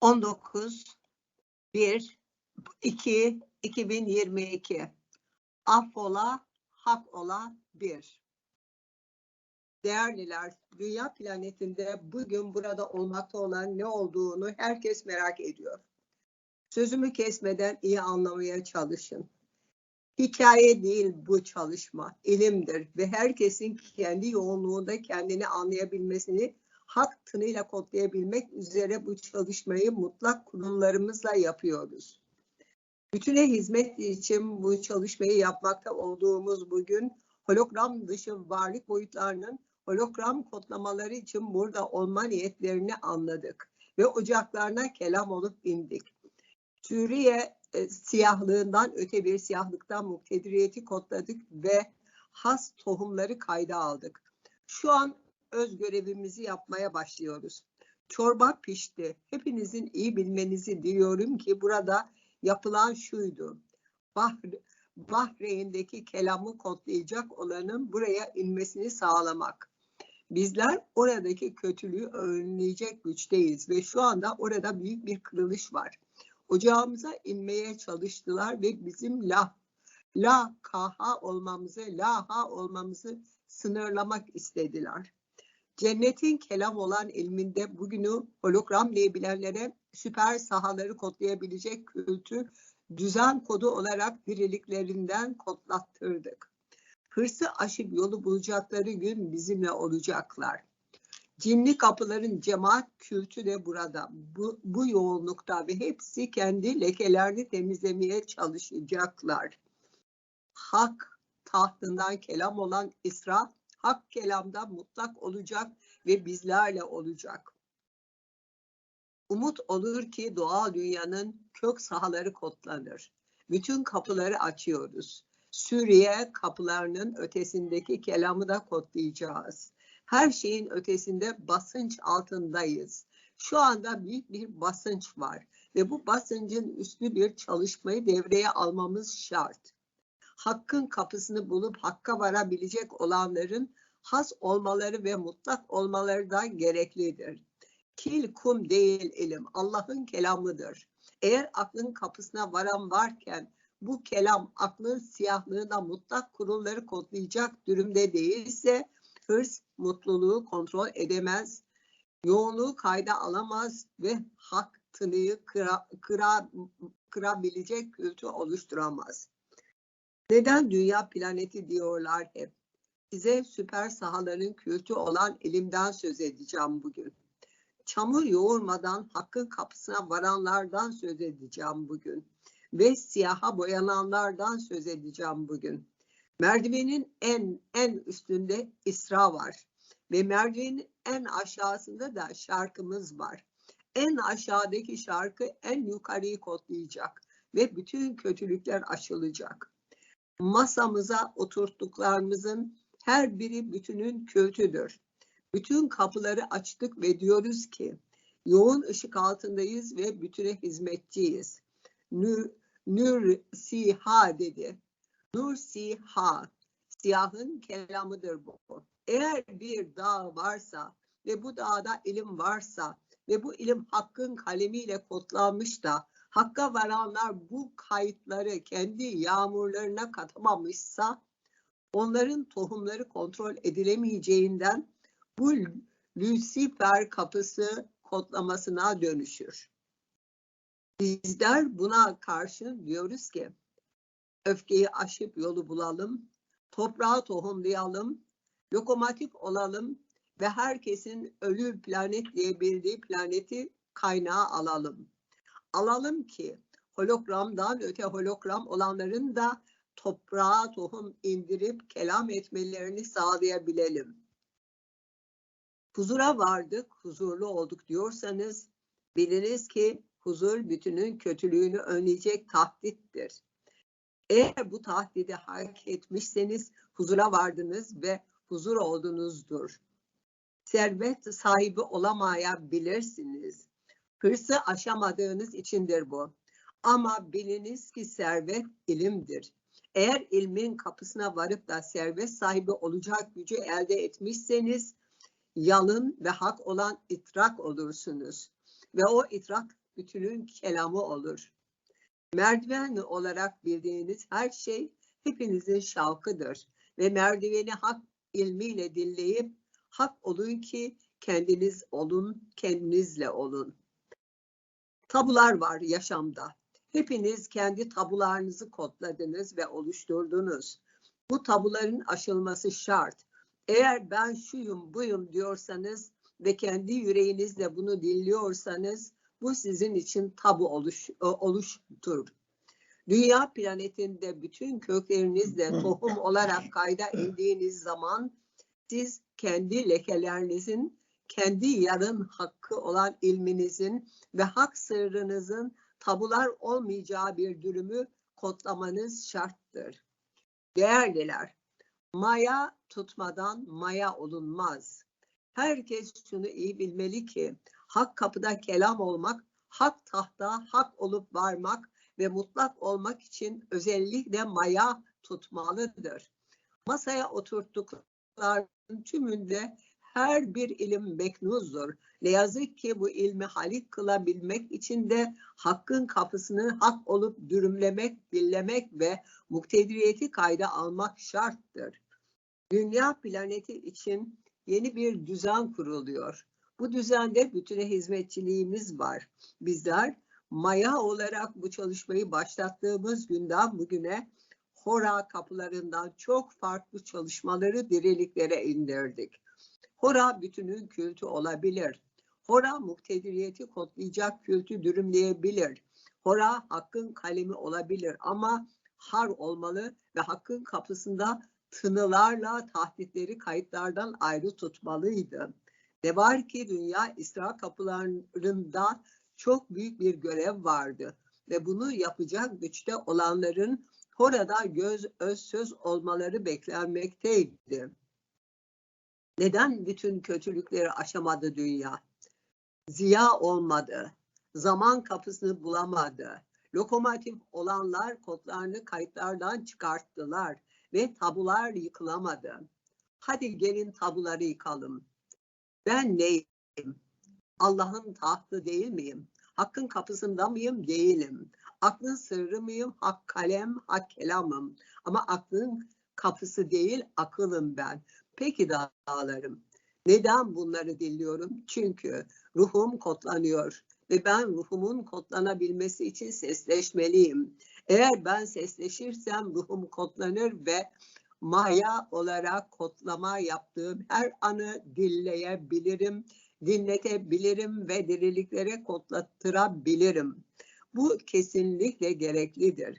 19 1 2 2022 Affola hak ola 1 Değerliler, dünya planetinde bugün burada olmakta olan ne olduğunu herkes merak ediyor. Sözümü kesmeden iyi anlamaya çalışın. Hikaye değil bu çalışma, ilimdir ve herkesin kendi yoğunluğunda kendini anlayabilmesini hak tınıyla kodlayabilmek üzere bu çalışmayı mutlak kurumlarımızla yapıyoruz. Bütüne hizmet için bu çalışmayı yapmakta olduğumuz bugün hologram dışı varlık boyutlarının hologram kodlamaları için burada olma niyetlerini anladık ve ocaklarına kelam olup indik. Suriye e, siyahlığından öte bir siyahlıktan muktediriyeti kodladık ve has tohumları kayda aldık. Şu an öz görevimizi yapmaya başlıyoruz. Çorba pişti. Hepinizin iyi bilmenizi diliyorum ki burada yapılan şuydu. Bahr Bahreyn'deki kelamı kodlayacak olanın buraya inmesini sağlamak. Bizler oradaki kötülüğü önleyecek güçteyiz ve şu anda orada büyük bir kırılış var. Ocağımıza inmeye çalıştılar ve bizim la la kaha olmamızı, la ha olmamızı sınırlamak istediler. Cennetin kelam olan ilminde bugünü hologram diye bilenlere süper sahaları kodlayabilecek kültür düzen kodu olarak diriliklerinden kodlattırdık. Hırsı aşıp yolu bulacakları gün bizimle olacaklar. Cinli kapıların cemaat kültü de burada. Bu, bu yoğunlukta ve hepsi kendi lekelerini temizlemeye çalışacaklar. Hak tahtından kelam olan İsra hak kelamda mutlak olacak ve bizlerle olacak. Umut olur ki doğal dünyanın kök sahaları kodlanır. Bütün kapıları açıyoruz. Suriye kapılarının ötesindeki kelamı da kodlayacağız. Her şeyin ötesinde basınç altındayız. Şu anda büyük bir basınç var ve bu basıncın üstü bir çalışmayı devreye almamız şart hakkın kapısını bulup hakka varabilecek olanların has olmaları ve mutlak olmaları da gereklidir. Kil kum değil ilim, Allah'ın kelamıdır. Eğer aklın kapısına varan varken bu kelam aklın siyahlığına mutlak kurulları kodlayacak durumda değilse hırs mutluluğu kontrol edemez, yoğunluğu kayda alamaz ve hak tınıyı kıra, kıra, kırabilecek kültü oluşturamaz. Neden dünya planeti diyorlar hep? Size süper sahaların kültü olan elimden söz edeceğim bugün. Çamur yoğurmadan hakkın kapısına varanlardan söz edeceğim bugün. Ve siyaha boyananlardan söz edeceğim bugün. Merdivenin en en üstünde İsra var. Ve merdivenin en aşağısında da şarkımız var. En aşağıdaki şarkı en yukarıyı kodlayacak ve bütün kötülükler aşılacak masamıza oturttuklarımızın her biri bütünün kötüdür. Bütün kapıları açtık ve diyoruz ki yoğun ışık altındayız ve bütüne hizmetçiyiz. Nur, nur siha dedi. Nur siha. Siyahın kelamıdır bu. Eğer bir dağ varsa ve bu dağda ilim varsa ve bu ilim hakkın kalemiyle kodlanmış da Hakka varanlar bu kayıtları kendi yağmurlarına katamamışsa onların tohumları kontrol edilemeyeceğinden bu Lucifer kapısı kodlamasına dönüşür. Bizler buna karşı diyoruz ki öfkeyi aşıp yolu bulalım, toprağa tohumlayalım, lokomotif olalım ve herkesin ölü planet diye bildiği planeti kaynağı alalım alalım ki hologramdan öte hologram olanların da toprağa tohum indirip kelam etmelerini sağlayabilelim. Huzura vardık, huzurlu olduk diyorsanız biliniz ki huzur bütünün kötülüğünü önleyecek tahdittir. Eğer bu tahdidi hak etmişseniz huzura vardınız ve huzur oldunuzdur. Servet sahibi olamayabilirsiniz. Hırsı aşamadığınız içindir bu. Ama biliniz ki servet ilimdir. Eğer ilmin kapısına varıp da servet sahibi olacak gücü elde etmişseniz yalın ve hak olan itrak olursunuz. Ve o itrak bütünün kelamı olur. Merdiven olarak bildiğiniz her şey hepinizin şavkıdır ve merdiveni hak ilmiyle dinleyip hak olun ki kendiniz olun, kendinizle olun. Tabular var yaşamda. Hepiniz kendi tabularınızı kodladınız ve oluşturdunuz. Bu tabuların aşılması şart. Eğer ben şuyum buyum diyorsanız ve kendi yüreğinizle bunu dinliyorsanız bu sizin için tabu oluş, oluştur. Dünya planetinde bütün köklerinizle tohum olarak kayda indiğiniz zaman siz kendi lekelerinizin, kendi yarın hakkı olan ilminizin ve hak sırrınızın tabular olmayacağı bir dürümü kodlamanız şarttır. Değerliler, maya tutmadan maya olunmaz. Herkes şunu iyi bilmeli ki hak kapıda kelam olmak, hak tahta hak olup varmak ve mutlak olmak için özellikle maya tutmalıdır. Masaya oturttukların tümünde her bir ilim meknuzdur. Ne yazık ki bu ilmi halik kılabilmek için de hakkın kapısını hak olup dürümlemek, dillemek ve muktediriyeti kayda almak şarttır. Dünya planeti için yeni bir düzen kuruluyor. Bu düzende bütüne hizmetçiliğimiz var. Bizler maya olarak bu çalışmayı başlattığımız günden bugüne Hora kapılarından çok farklı çalışmaları diriliklere indirdik. Hora bütünün kültü olabilir. Hora muktediriyeti kodlayacak kültü dürümleyebilir. Hora hakkın kalemi olabilir ama har olmalı ve hakkın kapısında tınılarla tahditleri kayıtlardan ayrı tutmalıydı. Ne var ki dünya İsra kapılarında çok büyük bir görev vardı ve bunu yapacak güçte olanların orada göz öz söz olmaları beklenmekteydi. Neden bütün kötülükleri aşamadı dünya? Ziya olmadı, zaman kapısını bulamadı. Lokomotif olanlar kodlarını kayıtlardan çıkarttılar ve tabular yıkılamadı. Hadi gelin tabuları yıkalım. Ben neyim? Allah'ın tahtı değil miyim? Hakkın kapısında mıyım? Değilim. Aklın sırrı mıyım? Hak kalem, hak kelamım. Ama aklın kapısı değil, akılım ben. Peki dağlarım. Neden bunları dinliyorum? Çünkü ruhum kodlanıyor ve ben ruhumun kodlanabilmesi için sesleşmeliyim. Eğer ben sesleşirsem ruhum kodlanır ve maya olarak kodlama yaptığım her anı dilleyebilirim, dinletebilirim ve diriliklere kodlattırabilirim. Bu kesinlikle gereklidir.